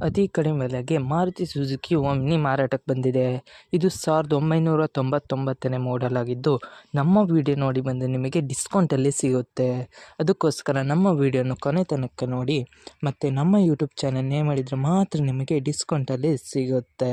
ಅತಿ ಕಡಿಮೆ ಬೆಲೆಗೆ ಮಾರುತಿ ಸುಜುಕಿ ಓಮ್ನಿ ಮಾರಾಟಕ್ಕೆ ಬಂದಿದೆ. ಇದು ಸಾವಿರದ ಒಂಬೈನೂರ ತೊಂಬತ್ತೊಂಬತ್ತನೇ ಮಾಡೆಲ್ ಆಗಿದ್ದು, ನಮ್ಮ ವಿಡಿಯೋ ನೋಡಿ ಬಂದು ನಿಮಗೆ ಡಿಸ್ಕೌಂಟಲ್ಲಿ ಸಿಗುತ್ತೆ. ಅದಕ್ಕೋಸ್ಕರ ನಮ್ಮ ವಿಡಿಯೋನ ಕೊನೆ ತನಕ ನೋಡಿ, ಮತ್ತು ನಮ್ಮ ಯೂಟ್ಯೂಬ್ ಚಾನಲ್ ನೇಮ್ ಮಾಡಿದರೆ ಮಾತ್ರ ನಿಮಗೆ ಡಿಸ್ಕೌಂಟಲ್ಲಿ ಸಿಗುತ್ತೆ.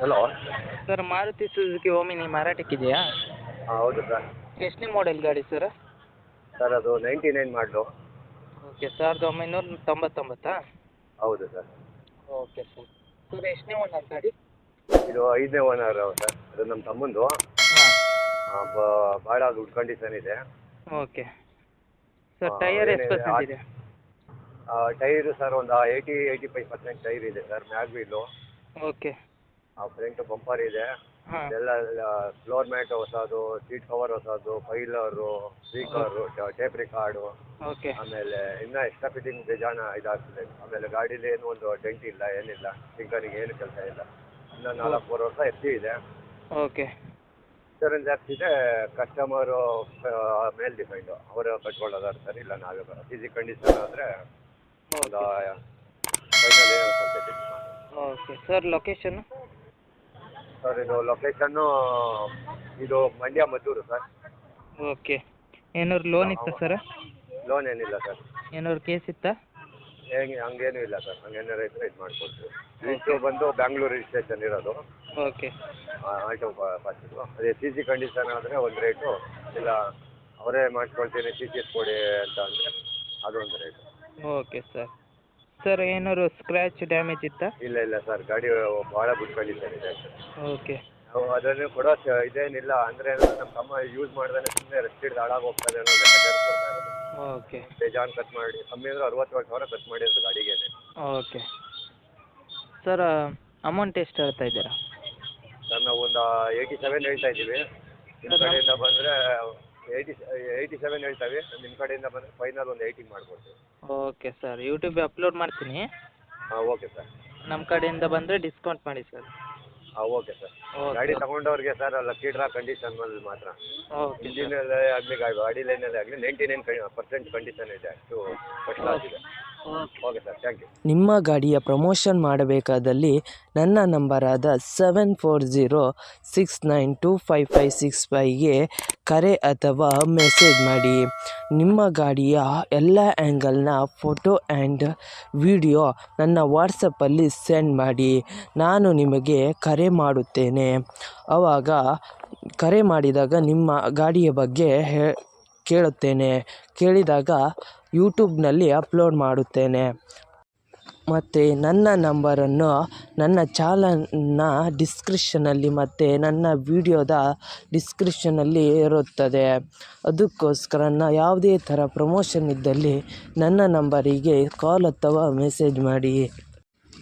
hello sir Maruti Suzuki Omni ಮಾರಾಟಕ್ಕಿದೆಯಾ? ಹಾಂ ಹೌದು ಸರ್ ಎಷ್ಟನೇ ಮಾಡೆಲ್ ಗಾಡಿ ಸರ್ ಸರ್ ಅದು ನೈಂಟಿ ನೈನ್ ಮಾಡಲು ಓಕೆ ಸಾವಿರದ ಒಂಬೈನೂರ ತೊಂಬತ್ತೊಂಬತ್ತಾ? ಹೌದು ಸರ್ ಓಕೆ ಸರ್ ಸರ್ ಎಷ್ಟನೇ ಓನರ್ ಗಾಡಿ? ಇದು ಐದನೇ ಓನರ್ ಸರ್ ಅದು ನಮ್ಮ ತಮ್ಮಂದು. ಭಾಳ ಗುಡ್ ಕಂಡೀಷನ್ ಇದೆ. ಓಕೆ ಸರ್ ಟೈರ್ ಟೈಯರ್ ಎಷ್ಟು ಪರ್ಸೆಂಟ್ ಇದೆ? ಟೈರ್ ಸರ್ ಒಂದು eighty eighty five percent tyre ಇದೆ sir mag wheel okay front bumper ಇದೆ. ಹಾಂ. ಎಲ್ಲ ಫ್ಲೋರ್ ಮ್ಯಾಟ್ ಹೊಸದು ಸೀಟ್ ಕವರ್ ಹೊಸದು player speaker tape record okay. ಆಮೇಲೆ ಇನ್ನೂ ಎಕ್ಸ್ಟ್ರಾ ಫಿಟ್ಟಿಂಗ್ ಬೇಜಾನ ಇದಾಗ್ತದೆ. ಆಮೇಲೆ ಗಾಡಿಲಿ ಏನು ಒಂದು ಡೆಂಟ್ ಇಲ್ಲ ಏನಿಲ್ಲ. ಟಿಂಕರಿಗೆ ಏನು ಕೆಲಸ ಇಲ್ಲ. ಇನ್ನೂ ನಾಲ್ಕು ಮೂರು ವರ್ಷ ಎಫ್ಸಿ ಇದೆ. ಓಕೆ. ಇನ್ಶೂರೆನ್ಸ್ ಆ್ಯಪ್ಸ್ ಇದೆ ಕಸ್ಟಮರು ಮೇಲೆ ಡಿಪೆಂಡು ಅವರು ಕಟ್ಕೊಳ್ಳೋದಾದ್ರೆ ಸರ್ ಇಲ್ಲ ನಾವೇ ಬರೋ ಈಸಿ ಕಂಡೀಷನ್ ಆದರೆ ಒಂದು ಫೈನಲ್ ಏನೋ ಸ್ವಲ್ಪ fix ಮಾಡಿ. ಓಕೆ. ಸರ್ ಲೊಕೇಶನ್ ಸರ್ ಇದು ಲೊಕೇಶನ್ನು ಇದು ಮಂಡ್ಯ ಮದ್ದೂರು ಸರ್. ಓಕೆ. ಏನಾದ್ರು ಲೋನ್ ಇತ್ತಾ ಸರ್? ಲೋನ್ ಏನಿಲ್ಲ ಸರ್. ಏನಾದ್ರು ಕೇಸ್ ಇತ್ತಾ? ಹೇಗೆ ಹಂಗೇನೂ ಇಲ್ಲ ಸರ್. ಹಂಗೇನಾರು ಇದ್ರೆ ಇದು ಮಾಡಿಕೊಡ್ತೀವಿ ರಿಜಿಸ್ಟ್ರು ಬಂದು ಬ್ಯಾಂಗ್ಳೂರು ರಿಜಿಸ್ಟ್ರೇಷನ್ ಇರೋದು. ಓಕೆ. ಆಲ್ಟೋ ಪಾಸಿದು ಅದೇ ಸಿ ಸಿ ಕಂಡೀಷನ್ ಆದರೆ ಒಂದು ರೇಟು ಇಲ್ಲ ಅವರೇ ಮಾಡ್ಕೊಳ್ತೀನಿ ಸಿ ಸಿ ಕೊಡಿ ಅಂತ ಅಂದರೆ ಅದೊಂದು ರೇಟು ಓಕೆ ಸರ್. ಸರ್ ಏನಾದ್ರು ಸ್ಕ್ರ್ಯಾಚ್ ಡ್ಯಾಮೇಜ್ ಇತ್ತಾ? ಇಲ್ಲ ಇಲ್ಲ ಸರ್ ಗಾಡಿ ಭಾಳ ಗುಡ್ ಸರ್ ಓಕೆ. ನಾವು ಕೂಡ ಕೊಡೋ ಸ- ಇದೇನಿಲ್ಲ ಅಂದರೆ ನಮ್ಮ ತಮ್ಮ ಯೂಸ್ ಮಾಡ್ದೇ ಸುಮ್ಮನೆ ರಸ್ತೆ ಹಿಡ್ದು ಹಾಳಾಗಿ ಹೋಗ್ತದೆ ಅನ್ನೋ ಲೆಕ್ಕಾಚಾರ ಕೊಡ್ತಾ ಇರೋದು. ಓಕೆ. ಬೇಜಾನ್ ಕಟ್ ಮಾಡಿ ಕಮ್ಮಿ ಅಂದರೆ ಅರವತ್ತೇಳು ಸಾವಿರ ಖರ್ಚು ಮಾಡಿದ್ರು ಗಾಡಿಗೆ ಓಕೆ. ಸರ್ ಅಮೌಂಟ್ ಎಷ್ಟು ಹೇಳ್ತಾ ಇದ್ದೀರಾ? ಸರ್ ನಾವು ಒಂದು ಏಯ್ಟಿ ಸೆವೆನ್ ಹೇಳ್ತಾ ಇದ್ದೀವಿ. ನಿಮ್ಮ ಕಡೆಯಿಂದ ಬಂದರೆ ಏಯ್ಟಿ ಏಯ್ಟಿ ಸೆವೆನ್ ಹೇಳ್ತಾವೆ. ನಿಮ್ಮ ಕಡೆಯಿಂದ ಬಂದರೆ ಫೈನಲ್ ಒಂದು ಏಯ್ಟಿಗೆ ಮಾಡಿಕೊಡ್ತೀವಿ ಓಕೆ ಸರ್ ಯೂಟ್ಯೂಬ್ ಅಪ್ಲೋಡ್ ಮಾಡ್ತೀನಿ. ಹಾಂ ಓಕೆ ಸರ್ ನಮ್ಮ ಕಡೆಯಿಂದ ಬಂದರೆ ಡಿಸ್ಕೌಂಟ್ ಮಾಡಿ ಸರ್ ಹಾಂ ಓಕೆ ಸರ್ ಗಾಡಿ ತಗೊಂಡವ್ರಿಗೆ ಸರ್ ಲಕ್ಕಿ ಡ್ರಾ ಕಂಡೀಷನಲ್ಲಿ ಮಾತ್ರ. ಓಕೆ ಸರ್ ಇಂಜಿನಲ್ಲೇ ಆಗಲಿ ಗಾಡಿ ಲೈನಲ್ಲೇ ಆಗಲಿ ನೈಂಟಿ ನೈನ್ ಪರ್ಸೆಂಟ್ ಕಂಡೀಷನ್ ಇದೆ ಅಷ್ಟು ಫಸ್ಟ್ ಕ್ಲಾಸ್ ಇದೆ. ನಿಮ್ಮ ಗಾಡಿಯ ಪ್ರಮೋಷನ್ ಮಾಡಬೇಕಾದಲ್ಲಿ ನನ್ನ ನಂಬರಾದ seven four zero six nine two five five six ಫೈವ್ಗೆ ಕರೆ ಅಥವಾ ಮೆಸೇಜ್ ಮಾಡಿ. ನಿಮ್ಮ ಗಾಡಿಯ ಎಲ್ಲ ಆ್ಯಂಗಲ್ನ ಫೋಟೋ ಆ್ಯಂಡ್ ವಿಡಿಯೋ ನನ್ನ ವಾಟ್ಸಪ್ಪಲ್ಲಿ ಸೆಂಡ್ ಮಾಡಿ. ನಾನು ನಿಮಗೆ ಕರೆ ಮಾಡುತ್ತೇನೆ. ಆವಾಗ ಕರೆ ಮಾಡಿದಾಗ ನಿಮ್ಮ ಗಾಡಿಯ ಬಗ್ಗೆ ಹೇ ಕೇಳುತ್ತೇನೆ. ಕೇಳಿದಾಗ ಯೂಟ್ಯೂಬ್ನಲ್ಲಿ ಅಪ್ಲೋಡ್ ಮಾಡುತ್ತೇನೆ. ಮತ್ತು ನನ್ನ ನಂಬರನ್ನು ನನ್ನ ಚಾನಲ್ನ ಡಿಸ್ಕ್ರಿಪ್ಷನಲ್ಲಿ ಮತ್ತು ನನ್ನ ವಿಡಿಯೋದ ಡಿಸ್ಕ್ರಿಪ್ಷನಲ್ಲಿ ಇರುತ್ತದೆ. ಅದಕ್ಕೋಸ್ಕರ ನ ಯಾವುದೇ ಥರ ಪ್ರಮೋಷನ್ ಇದ್ದಲ್ಲಿ ನನ್ನ ನಂಬರಿಗೆ ಕಾಲ್ ಅಥವಾ ಮೆಸೇಜ್ ಮಾಡಿ.